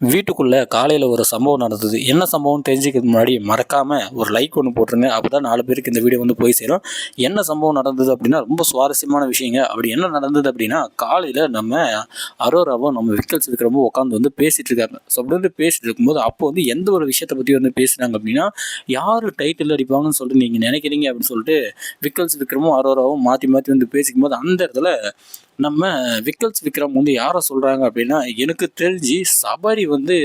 வீட்டுக்குள்ளே காலையில் ஒரு சம்பவம் நடந்தது. என்ன சம்பவம் தெரிஞ்சுக்கிறதுக்கு முன்னாடி மறக்காமல் ஒரு லைக் ஒன்று போட்டுருங்க. அப்போ தான் நாலு பேருக்கு இந்த வீடியோ வந்து போய் சேரும். என்ன சம்பவம் நடந்தது அப்படின்னா ரொம்ப சுவாரஸ்யமான விஷயங்க. அப்படி என்ன நடந்தது அப்படின்னா காலையில் நம்ம அரோராவும் நம்ம விக்கல்ஸ் விக்ரமும் உட்காந்து வந்து பேசிகிட்டு இருக்காங்க. ஸோ அப்படி வந்து பேசிகிட்டு இருக்கும்போது அப்போ வந்து எந்த ஒரு விஷயத்தை பற்றி வந்து பேசுகிறாங்க அப்படின்னா யார் டைட்டில் அடிப்பாங்கன்னு சொல்லிட்டு நீங்கள் நினைக்கிறீங்க அப்படின்னு சொல்லிட்டு விக்கல்ஸ் விக்ரமும் அரோராவும் மாற்றி மாற்றி வந்து பேசிக்கும் போது அந்த இடத்துல நம்ம விக்கல்ஸ் விக்ரம் வந்து யாரை சொல்கிறாங்க அப்படின்னா எனக்கு தெரிஞ்சு சபரி வந்து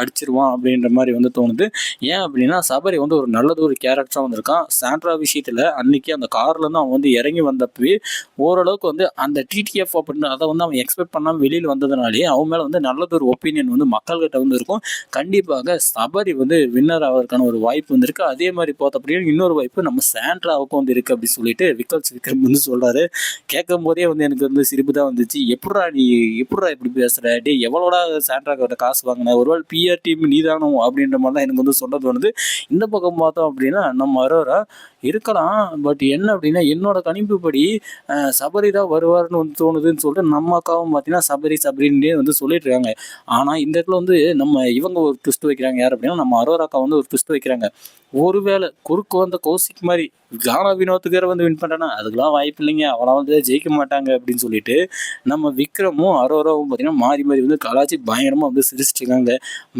அடிச்சிருவான் அப்படின்ற மாதிரி வந்து தோணுது. ஏன் அப்படின்னா சபரி வந்து ஒரு நல்லது ஒரு கேரக்டராக வந்திருக்கான். சாண்ட்ரா விஷயத்தில் அன்னைக்கு அந்த கார்லேருந்து அவன் வந்து இறங்கி வந்தப்பவே ஓரளவுக்கு வந்து அந்த டிடிஎஃப் அப்படின்னு அதை வந்து அவன் எக்ஸ்பெக்ட் பண்ணாமல் வெளியில் வந்ததுனாலே அவன் மேலே வந்து நல்லது ஒரு ஒப்பீனியன் வந்து மக்கள்கிட்ட வந்து இருக்கும். கண்டிப்பாக சபரி வந்து வின்னர் ஆகிறதுக்கான ஒரு வாய்ப்பு வந்திருக்கு அதே மாதிரி பார்த்த இன்னொரு வாய்ப்பு நம்ம சாண்ட்ராவுக்கும் வந்து இருக்குது அப்படின்னு சொல்லிட்டு விக்கல்ஸ் விக்ரம் வந்து சொல்கிறாரு கேட்கும் போதே வந்து எனக்கு வந்து சிரிப்பு தான் வந்துச்சு. எப்படா நீ எப்படா இப்படி பேசுகிற டே எவ்வளோடா சாண்ட்ரா கிட்ட காசு வாங்கின? ஒருவேளை பி பிஆர் டீம் நீதானோ அப்படின்ற மாதிரி தான் எனக்கு வந்து சொல்ல தோணுது. இந்த பக்கம் பார்த்தோம் அப்படின்னா நம்ம அரோரா இருக்கலாம். பட் என்ன அப்படின்னா என்னோட கணிப்புப்படி சபரி தான் வருவார்னு வந்து தோணுதுன்னு சொல்லிட்டு நம்ம அக்காவும் பார்த்தீங்கன்னா சபரி சபரின்னே வந்து சொல்லிட்டு இருக்காங்க. ஆனால் இந்த இடத்துல வந்து நம்ம இவங்க ஒரு ட்விஸ்ட் வைக்கிறாங்க. யார் அப்படின்னா நம்ம அரோரா அக்கா வந்து ஒரு ட்விஸ்ட் வைக்கிறாங்க. ஒருவேளை குறுக்கு வந்த கௌசிக் மாதிரி கானா வினோத்துக்கார வந்து வின் பண்ணுறேன்னா அதுக்கெல்லாம் வாய்ப்பு இல்லைங்க. அவளாம் வந்து ஜெயிக்க மாட்டாங்க அப்படின்னு சொல்லிட்டு நம்ம விக்ரமும் அரோராவும் பார்த்தீங்கன்னா மாறி மாறி வந்து கலாச்சி பயங்கரமாக வந்து சிரிச்சிட்ருக்காங்க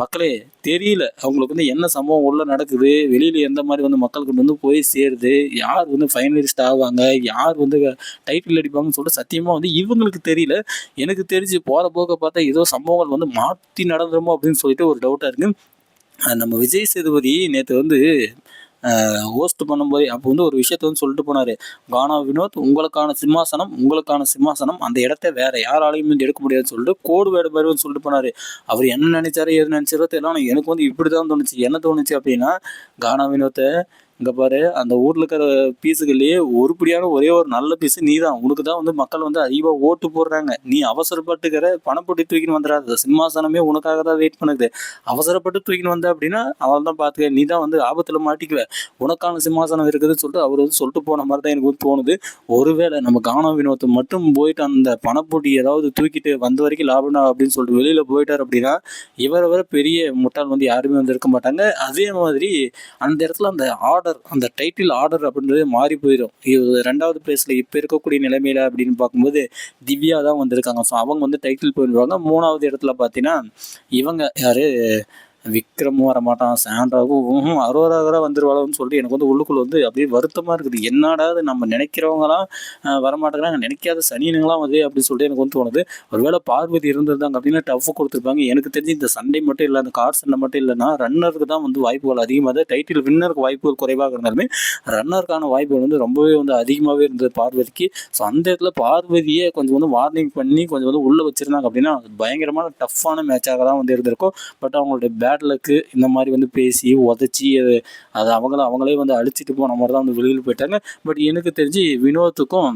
மக்களே தெரியல. அவங்களுக்கு வந்து என்ன சம்பவம் உள்ளே நடக்குது? வெளியில் எந்த மாதிரி வந்து மக்களுக்கு வந்து போய் சேருது? யார் வந்து ஃபைனலிஸ்ட் ஆவாங்க? யார் வந்து டைட்டில் அடிப்பாங்கன்னு சொல்லிட்டு சத்தியமாக வந்து இவங்களுக்கு தெரியல. எனக்கு தெரிஞ்சு போகிற போக்க பார்த்தா ஏதோ சம்பவங்கள் வந்து மாற்றி நடந்துருமோ அப்படின்னு சொல்லிட்டு ஒரு டவுட்டாக இருக்குது நம்ம விஜய் சேதுபதி நேற்று வந்து ஹோஸ்ட் பண்ணும்போது அப்போ வந்து ஒரு விஷயத்த வந்து சொல்லிட்டு போனார். கானா வினோத் உங்களுக்கான சிம்மாசனம் உங்களுக்கான சிம்மாசனம் அந்த இடத்த வேறு யாராலையும் வந்து எடுக்க முடியாதுன்னு சொல்லிட்டு கோடு வேடு மாதிரி சொல்லிட்டு போனார். அவர் என்ன நினைச்சாரு எது நினைச்சாரோ தெரியல எனக்கு வந்து இப்படி தான் தோணுச்சு. என்ன தோணுச்சு அப்படின்னா கானா வினோத்தை இங்கே பாரு அந்த ஊரில் இருக்கிற பீஸுகள்லேயே ஒருபடியான ஒரே ஒரு நல்ல பீஸு நீ தான் உனக்கு தான் வந்து மக்கள் வந்து அதிகமாக ஓட்டு போடுறாங்க. நீ அவசரப்பட்டுக்கிற பணப்பொட்டி தூக்கின்னு வந்துடாது சிம்மாசனமே உனக்காக தான் வெயிட் பண்ணுது. அவசரப்பட்டு தூக்கின்னு வந்த அப்படின்னா அவள் தான் பார்த்துக்க நீ தான் வந்து ஆபத்தில் மாட்டிக்குவ. உனக்கான சிம்மாசனம் இருக்குதுன்னு சொல்லிட்டு அவர் வந்து சொல்லிட்டு போன மாதிரி தான் எனக்கு வந்து தோணுது. ஒருவேளை நம்ம காண வினோத்தை மட்டும் போயிட்டு அந்த பணப்போட்டி ஏதாவது தூக்கிட்டு வந்த வரைக்கும் லாபம் அப்படின்னு சொல்லிட்டு வெளியில் போயிட்டார் அப்படின்னா இவரை வர பெரிய முட்டாள் வந்து யாருமே வந்து இருக்க மாட்டாங்க. அதே மாதிரி அந்த இடத்துல அந்த ஆர்ட் ஆர்டர் அந்த டைட்டில் ஆர்டர் அப்படின்றது மாறி போயிடும் ரெண்டாவது பிளேஸில் இப்போ இருக்கக்கூடிய நிலைமையில் அப்படின்னு பார்க்கும்போது திவ்யா தான் வந்திருக்காங்க. ஸோ அவங்க வந்து டைட்டில் போயிடுவாங்க மூணாவது இடத்துல பார்த்தீங்கன்னா இவங்க யார்? விக்ரமும் வரமாட்டான் சாண்ட்ராவும் அரோராகரா வந்துருவாளோன்னு சொல்லி எனக்கு வந்து உள்ளுக்குள்ள வந்து அப்படியே வருத்தமாக இருக்குது. என்னடாது நம்ம நினைக்கிறவங்களாம் வரமாட்டேங்கிறாங்க நினைக்காத சனினுங்களாம் வந்து அப்படின்னு சொல்லிட்டு எனக்கு வந்து தோணுது. ஒருவேளை பார்வதி இருந்திருந்தாங்க அப்படின்னா டஃப் கொடுத்துருப்பாங்க. எனக்கு தெரிஞ்சு இந்த சண்டை மட்டும் இல்லை அந்த கார் சண்டை மட்டும் இல்லைன்னா ரன்னருக்கு தான் வந்து வாய்ப்புகள் அதிகமாக தான் டைட்டில் வின்னருக்கு வாய்ப்புகள் குறைவாக இருந்தாலுமே ரன்னருக்கான வாய்ப்புகள் வந்து ரொம்பவே வந்து அதிகமாகவே இருந்தது பார்வதிக்கு. ஸோ அந்த இடத்துல பார்வதியே கொஞ்சம் வந்து வார்னிங் பண்ணி கொஞ்சம் வந்து உள்ளே வச்சிருந்தாங்க அப்படின்னா பயங்கரமான டஃப்பான மேட்சாக தான் வந்து இருந்திருக்கும். பட் அவங்களுடைய பேட் பேட் லக்கு இந்த மாதிரி வந்து பேசி உதச்சி அது அது அவங்கள அவங்களே வந்து அழிச்சிட்டு போன மாதிரி தான் வந்து வெளியில் போயிட்டாங்க. பட் எனக்கு தெரிஞ்சு வினோத்துக்கும்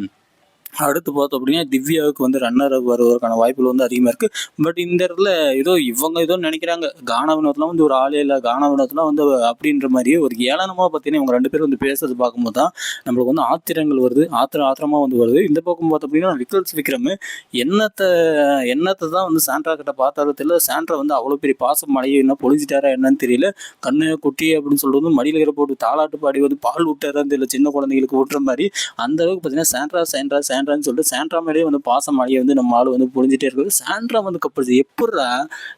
அடுத்து பார்த்தோம் அப்படின்னா திவ்யாவுக்கு வந்து ரன்னர் வருவதற்கான வாய்ப்புகள் வந்து அதிகமாக இருக்குது பட் இந்த இடத்துல ஏதோ இவங்க ஏதோ நினைக்கிறாங்க. கானா வினோத்லாம் வந்து ஒரு ஆளே இல்லை. கானா வினோத்லாம் வந்து அப்படின்ற மாதிரியே ஒரு ஏளனமாக பார்த்தீங்கன்னா இவங்க ரெண்டு பேரும் வந்து பேசுறது பார்க்கும்போது தான் நம்மளுக்கு வந்து ஆத்திரங்கள் வருது. ஆத்திரம் ஆத்திரமாக வந்து வருது. இந்த பக்கம் பார்த்தோம் அப்படின்னா விக்கல்ஸ் விக்ரம். என்னத்தை என்னத்தை தான் வந்து சாண்ட்ரா கிட்ட பார்த்தாலும் தெரியல. சாண்ட்ரா வந்து அவ்வளோ பெரிய பாசம் மழையை என்ன பொழிஞ்சிட்டாரா என்னன்னு தெரியல. கண்ணு குட்டி அப்படின்னு சொல்லிட்டு வந்து மடியில் போட்டு தாளாட்டு பாடி வந்து பால் விட்டாரான்னு தெரியல. சின்ன குழந்தைங்களுக்கு விட்டுற மாதிரி அந்த அளவுக்கு பார்த்தீங்கன்னா சாண்ட்ரா சாண்ட்ரா சாண்ட்ரான்னு சொல்லிட்டு சாண்ட்ரா மேலேயே வந்து பாசம் அழிய வந்து நம்ம ஆள் வந்து புரிஞ்சிட்டே இருக்குது. சாண்ட்ரா வந்து கப்படுது எப்பட்றா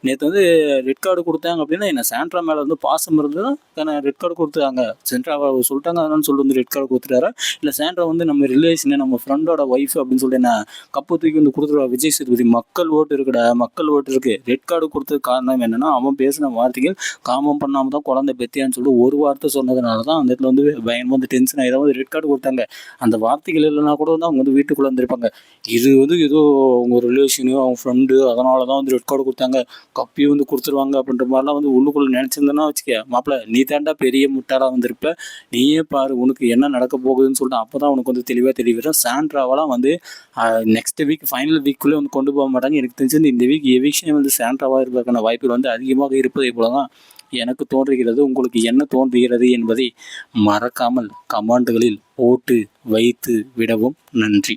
நேற்று வந்து ரெட் கார்டு கொடுத்தாங்க அப்படின்னா என்ன? சாண்ட்ரா மேலே வந்து பாசம் இருந்ததுன்னா ரெட் கார்டு கொடுத்தாங்க சென்ட்ரா சொல்லிட்டாங்க அதனால சொல்லி வந்து ரெட் கார்டு கொடுத்துட்டாரா? இல்லை சாண்ட்ரா வந்து நம்ம ரிலேஷன் நம்ம ஃப்ரெண்டோட ஒய்ஃப் அப்படின்னு சொல்லிட்டு என்ன? கப்பு தூக்கி வந்து கொடுத்துருவா. விஜய் சேதுபதி மக்கள் ஓட்டு இருக்குடா மக்கள் ஓட்டு இருக்கு. ரெட் கார்டு கொடுத்தது காரணம் என்னன்னா அவன் பேசின வார்த்தைகள் காமம் பண்ணாமல் தான் குழந்தை பெத்தியான்னு சொல்லிட்டு ஒரு வார்த்தை சொன்னதுனால தான் அந்த இடத்துல வந்து பயன் வந்து டென்ஷன் ஆகிடும் வந்து ரெட் கார்டு கொடுத்தாங்க. அந்த வார்த்தைகள் இல்லைன்னா கூட வந்து அவங்க வந்து வீட்டு வீட்டுக்குள்ளே வந்திருப்பாங்க. இது வந்து ஏதோ அவங்க ரிலேஷனு அவங்க ஃப்ரெண்டு அதனால தான் வந்து ரெட் கார்டு கொடுத்தாங்க. கப்பி வந்து கொடுத்துருவாங்க அப்படின்ற மாதிரிலாம் வந்து உள்ளுக்குள்ளே நினச்சிருந்தேன்னா வச்சுக்க மாப்பிள்ள நீ தாண்டா பெரிய முட்டாளாக வந்திருப்ப. நீயே பாரு உனக்கு என்ன நடக்க போகுதுன்னு சொல்லிட்டு அப்போ தான் உனக்கு வந்து தெளிவாக தெளிவிடும் சாண்ட்ராவெல்லாம் வந்து நெக்ஸ்ட் வீக் ஃபைனல் வீக்குள்ளே வந்து கொண்டு போக மாட்டாங்க. எனக்கு தெரிஞ்சது இந்த வீக் எவிக்ஷன் வந்து சாண்ட்ராவாக இருப்பதற்கான வாய்ப்புகள் வந்து அதிகமாக இருப்பதை போல தான் எனக்கு தோன்றுகிறது உங்களுக்கு என்ன தோன்றுகிறது என்பதை மறக்காமல் கமாண்டுகளில் ஓட்டு வைத்து விடவும் நன்றி.